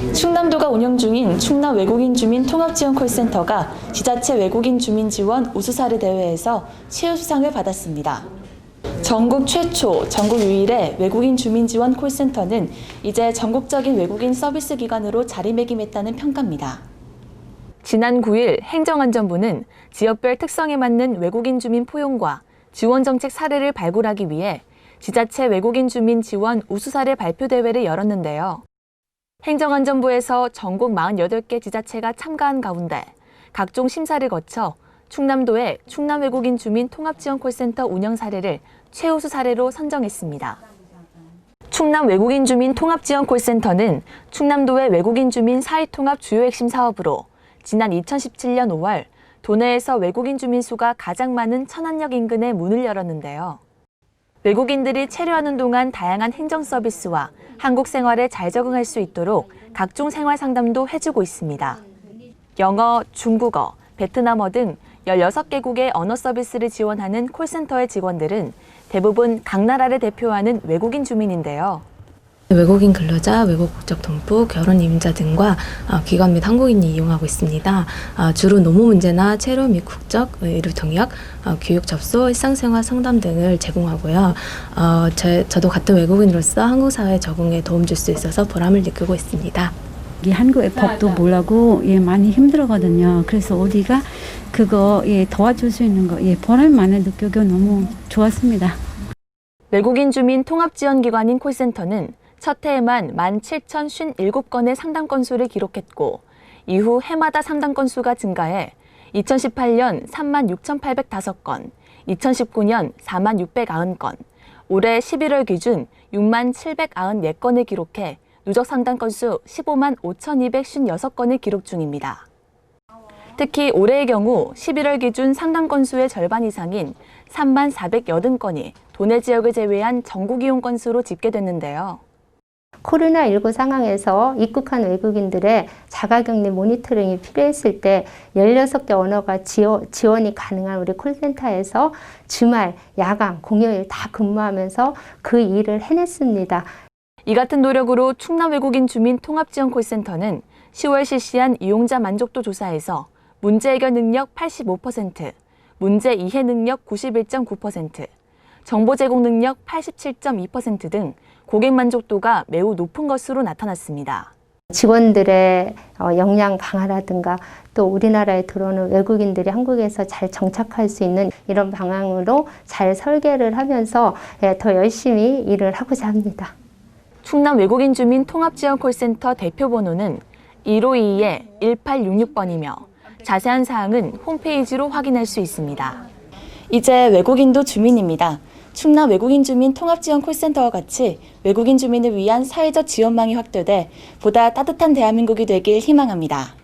충남도가 운영 중인 충남 외국인 주민 통합 지원 콜센터가 지자체 외국인 주민 지원 우수사례 대회에서 최우수상을 받았습니다. 전국 최초, 전국 유일의 외국인 주민 지원 콜센터는 이제 전국적인 외국인 서비스 기관으로 자리매김했다는 평가입니다. 지난 9일 행정안전부는 지역별 특성에 맞는 외국인 주민 포용과 지원 정책 사례를 발굴하기 위해 지자체 외국인 주민 지원 우수사례 발표 대회를 열었는데요. 행정안전부에서 전국 48개 지자체가 참가한 가운데 각종 심사를 거쳐 충남도의 충남 외국인 주민 통합지원 콜센터 운영 사례를 최우수 사례로 선정했습니다. 충남 외국인 주민 통합지원 콜센터는 충남도의 외국인 주민 사회통합 주요 핵심 사업으로 지난 2017년 5월 도내에서 외국인 주민 수가 가장 많은 천안역 인근에 문을 열었는데요. 외국인들이 체류하는 동안 다양한 행정 서비스와 한국 생활에 잘 적응할 수 있도록 각종 생활 상담도 해주고 있습니다. 영어, 중국어, 베트남어 등 16개국의 언어 서비스를 지원하는 콜센터의 직원들은 대부분 각 나라를 대표하는 외국인 주민인데요. 외국인 근로자, 외국 국적 동포, 결혼 임자 등과 어, 기관 및 한국인이 이용하고 있습니다. 어, 주로 노무 문제나 체류 및 국적, 의료 통역, 어, 교육 접수, 일상생활 상담 등을 제공하고요. 어, 제, 저도 같은 외국인으로서 한국 사회 적응에 도움 줄 수 있어서 보람을 느끼고 있습니다. 이 한국의 법도 몰라고 예 많이 힘들어거든요. 그래서 어디가 그거 예 도와줄 수 있는 거예 보람 많이 느끼고 너무 좋았습니다. 외국인 주민 통합 지원 기관인 콜센터는 첫 해에만 17,057건의 상담 건수를 기록했고 이후 해마다 상담 건수가 증가해 2018년 36,805건, 2019년 46,690건, 올해 11월 기준 67,794건을 기록해 누적 상담 건수 15만 5,256건을 기록 중입니다. 특히 올해의 경우 11월 기준 상담 건수의 절반 이상인 3만 480건이 도내 지역을 제외한 전국 이용 건수로 집계됐는데요. 코로나19 상황에서 입국한 외국인들의 자가격리 모니터링이 필요했을 때 16개 언어가 지원, 지원 이 가능한 우리 콜센터에서 주말, 야간, 공휴일 다 근무하면서 그 일을 해냈습니다. 이 같은 노력으로 충남 외국인 주민 통합지원 콜센터는 10월 실시한 이용자 만족도 조사에서 문제 해결 능력 85%, 문제 이해 능력 91.9%, 정보 제공 능력 87.2%등 고객 만족도가 매우 높은 것으로 나타났습니다. 직원들의 어, 역량 강화라든가 또 우리나라에 들어오는 외국인들이 한국에서 잘 정착할 수 있는 이런 방향으로 잘 설계를 하면서 예, 더 열심히 일을 하고자 합니다. 충남 외국인 주민 통합지원 콜센터 대표 번호는 1522-1866번이며 자세한 사항은 홈페이지로 확인할 수 있습니다. 이제 외국인도 주민입니다. 충남 외국인 주민 통합지원 콜센터와 같이 외국인 주민을 위한 사회적 지원망이 확대돼 보다 따뜻한 대한민국이 되길 희망합니다.